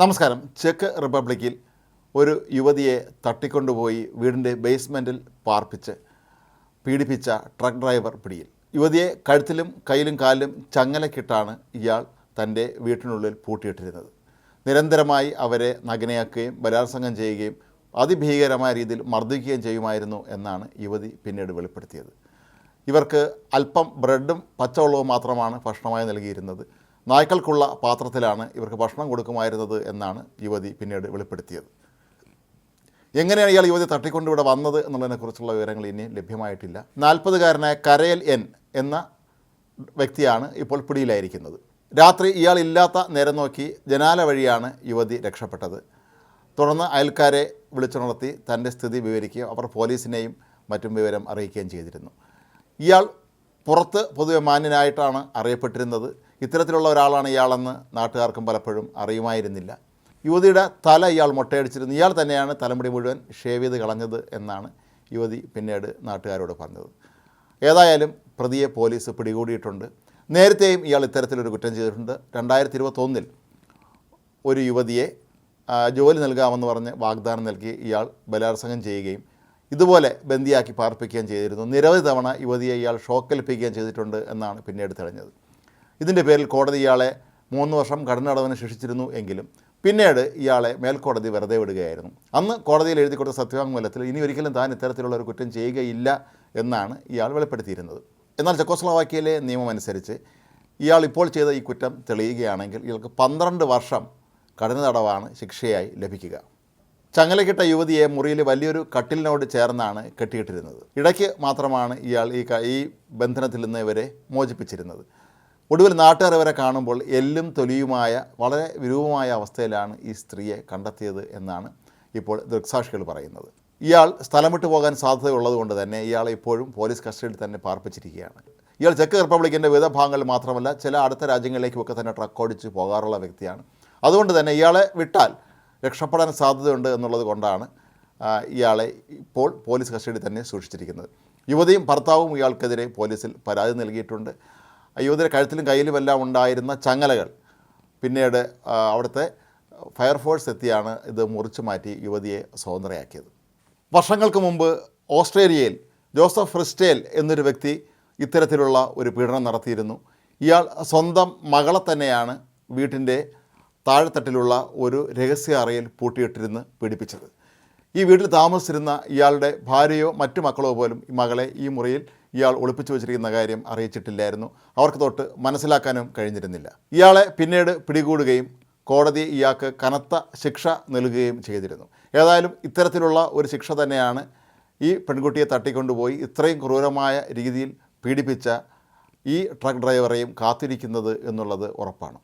നമസ്കാരം. ചെക്ക് റിപ്പബ്ലിക്കിൽ ഒരു യുവതിയെ തട്ടിക്കൊണ്ടുപോയി വീടിന്റെ ബേസ്മെന്റിൽ പാർപ്പിച്ച് പീഡിപ്പിച്ച ട്രക്ക് ഡ്രൈവർ പിടിയിൽ. യുവതിയെ കഴുത്തിലും കയ്യിലും കാലിലും ചങ്ങലക്കിട്ടാണ് ഇയാൾ തന്റെ വീട്ടിനുള്ളിൽ പൂട്ടിയിട്ടിരുന്നത്. നിരന്തരമായി അവരെ നഗ്നയാക്കുകയും ബലാത്സംഗം ചെയ്യുകയും അതിഭീകരമായ രീതിയിൽ മർദ്ദിക്കുകയും ചെയ്യുമായിരുന്നു എന്നാണ് യുവതി പിന്നീട് വെളിപ്പെടുത്തിയത്. ഇവർക്ക് അല്പം ബ്രെഡും പച്ചവെള്ളവും മാത്രമാണ് ഭക്ഷണമായി നൽകിയിരുന്നത്. നായ്ക്കൾക്കുള്ള പാത്രത്തിലാണ് ഇവർക്ക് ഭക്ഷണം കൊടുക്കുമായിരുന്നത് എന്നാണ് യുവതി പിന്നീട് വെളിപ്പെടുത്തിയത്. എങ്ങനെയാണ് ഇയാൾ യുവതി തട്ടിക്കൊണ്ട് ഇവിടെ വന്നത് എന്നുള്ളതിനെക്കുറിച്ചുള്ള വിവരങ്ങൾ ഇനി ലഭ്യമായിട്ടില്ല. നാൽപ്പതുകാരനായ കരയൽ എൻ എന്ന വ്യക്തിയാണ് ഇപ്പോൾ പിടിയിലായിരിക്കുന്നത്. രാത്രി ഇയാൾ ഇല്ലാത്ത നേരം നോക്കി ജനാല വഴിയാണ് യുവതി രക്ഷപ്പെട്ടത്. തുടർന്ന് അയൽക്കാരെ വിളിച്ചുണർത്തി തന്റെ സ്ഥിതി വിവരിക്കുകയും അവർ പോലീസിനെയും മറ്റും വിവരം അറിയിക്കുകയും ചെയ്തിരുന്നു. ഇയാൾ പുറത്ത് പൊതുവെ മാന്യനായിട്ടാണ് അറിയപ്പെട്ടിരുന്നത്. ഇത്തരത്തിലുള്ള ഒരാളാണ് ഇയാളെന്ന് നാട്ടുകാർക്കും പലപ്പോഴും അറിയുമായിരുന്നില്ല. യുവതിയുടെ തല ഇയാൾ മുട്ടയടിച്ചിരുന്നു. ഇയാൾ തന്നെയാണ് തലമുടി മുഴുവൻ ഷേവ് ചെയ്ത് കളഞ്ഞത് എന്നാണ് യുവതി പിന്നീട് നാട്ടുകാരോട് പറഞ്ഞത്. ഏതായാലും പ്രതിയെ പോലീസ് പിടികൂടിയിട്ടുണ്ട്. നേരത്തെയും ഇയാൾ ഇത്തരത്തിലൊരു കുറ്റം ചെയ്തിട്ടുണ്ട്. രണ്ടായിരത്തി ഇരുപത്തൊന്നിൽ ഒരു യുവതിയെ ജോലി നൽകാമെന്ന് പറഞ്ഞ് വാഗ്ദാനം നൽകി ഇയാൾ ബലാത്സംഗം ചെയ്യുകയും ഇതുപോലെ ബന്ദിയാക്കി പാർപ്പിക്കുകയും ചെയ്തിരുന്നു. നിരവധി തവണ യുവതിയെ ഇയാൾ ഷോക്കേൽപ്പിക്കുകയും ചെയ്തിട്ടുണ്ട് എന്നാണ് പിന്നീട് തെളിഞ്ഞത്. ഇതിന്റെ പേരിൽ കോടതി ഇയാളെ മൂന്ന് വർഷം കഠിനടവിന് ശിക്ഷിച്ചിരുന്നു എങ്കിലും പിന്നീട് ഇയാളെ മേൽക്കോടതി വെറുതെ വിടുകയായിരുന്നു. അന്ന് കോടതിയിൽ എഴുതി കൊടുത്ത സത്യവാങ്മൂലത്തിൽ ഇനി ഒരിക്കലും താൻ ഇത്തരത്തിലുള്ള ഒരു കുറ്റം ചെയ്യുകയില്ല എന്നാണ് ഇയാൾ വെളിപ്പെടുത്തിയിരുന്നത്. എന്നാൽ ചെക്കോസ്ലോവാക്യയിലെ നിയമം അനുസരിച്ച് ഇയാൾ ഇപ്പോൾ ചെയ്ത ഈ കുറ്റം തെളിയുകയാണെങ്കിൽ ഇയാൾക്ക് പന്ത്രണ്ട് വർഷം കഠിന തടവാണ് ശിക്ഷയായി ലഭിക്കുക. ചങ്ങലക്കിട്ട യുവതിയെ മുറിയിൽ വലിയൊരു കട്ടിലിനോട് ചേർന്നാണ് കെട്ടിയിട്ടിരുന്നത്. ഇടയ്ക്ക് മാത്രമാണ് ഇയാൾ ഈ ഈ ബന്ധനത്തിൽ നിന്ന് ഇവരെ മോചിപ്പിച്ചിരുന്നത്. ഒടുവിൽ നാട്ടുകാർ ഇവരെ കാണുമ്പോൾ എല്ലും തൊലിയുമായ വളരെ വിരൂപമായ അവസ്ഥയിലാണ് ഈ സ്ത്രീയെ കണ്ടെത്തിയത് എന്നാണ് ഇപ്പോൾ ദൃക്സാക്ഷികൾ പറയുന്നത്. ഇയാൾ സ്ഥലം വിട്ടു പോകാൻ സാധ്യതയുള്ളതുകൊണ്ട് തന്നെ ഇയാളെ ഇപ്പോഴും പോലീസ് കസ്റ്റഡിയിൽ തന്നെ പാർപ്പിച്ചിരിക്കുകയാണ്. ഇയാൾ ചെക്ക് റിപ്പബ്ലിക്കിന്റെ വിവിധ ഭാഗങ്ങളിൽ മാത്രമല്ല ചില അടുത്ത രാജ്യങ്ങളിലേക്കുമൊക്കെ തന്നെ ട്രക്ക് ഓടിച്ച് പോകാറുള്ള വ്യക്തിയാണ്. അതുകൊണ്ട് തന്നെ ഇയാളെ വിട്ടാൽ രക്ഷപ്പെടാൻ സാധ്യതയുണ്ട് എന്നുള്ളത് കൊണ്ടാണ് ഇയാളെ ഇപ്പോൾ പോലീസ് കസ്റ്റഡിയിൽ തന്നെ സൂക്ഷിച്ചിരിക്കുന്നത്. യുവതിയും ഭർത്താവും ഇയാൾക്കെതിരെ പോലീസിൽ പരാതി നൽകിയിട്ടുണ്ട്. യുവതിയുടെ കഴുത്തിലും കയ്യിലുമെല്ലാം ഉണ്ടായിരുന്ന ചങ്ങലകൾ. പിന്നീട് അവിടുത്തെ ഫയർഫോഴ്സ് എത്തിയാണ് ഇത് മുറിച്ചു മാറ്റി യുവതിയെ സ്വതന്ത്രയാക്കിയത്. വർഷങ്ങൾക്ക് മുമ്പ് ഓസ്ട്രേലിയയിൽ ജോസഫ് ഫ്രിസ്റ്റേൽ എന്നൊരു വ്യക്തി ഇത്തരത്തിലുള്ള ഒരു പീഡനം നടത്തിയിരുന്നു. ഇയാൾ സ്വന്തം മകളെ തന്നെയാണ് വീട്ടിന്റെ താഴെത്തട്ടിലുള്ള ഒരു രഹസ്യ അറയിൽ പൂട്ടിയിട്ടിരുന്ന് പീഡിപ്പിച്ചത്. ഈ വീട്ടിൽ താമസിച്ചിരുന്ന ഇയാളുടെ ഭാര്യയോ മറ്റു മക്കളോ പോലും ഈ മകളെ ഈ മുറിയിൽ ഇയാൾ ഒളിപ്പിച്ചു വച്ചിരിക്കുന്ന കാര്യം അറിയിച്ചിട്ടില്ലായിരുന്നു. അവർക്ക് തൊട്ട് മനസ്സിലാക്കാനും കഴിഞ്ഞിരുന്നില്ല. ഇയാളെ പിന്നീട് പിടികൂടുകയും കോടതി ഇയാൾക്ക് കനത്ത ശിക്ഷ നൽകുകയും ചെയ്തിരുന്നു. ഏതായാലും ഇത്തരത്തിലുള്ള ഒരു ശിക്ഷ തന്നെയാണ് ഈ പെൺകുട്ടിയെ തട്ടിക്കൊണ്ടുപോയി ഇത്രയും ക്രൂരമായ രീതിയിൽ പീഡിപ്പിച്ച ഈ ട്രക്ക് ഡ്രൈവറെയും കാത്തിരിക്കുന്നത് എന്നുള്ളത് ഉറപ്പാണ്.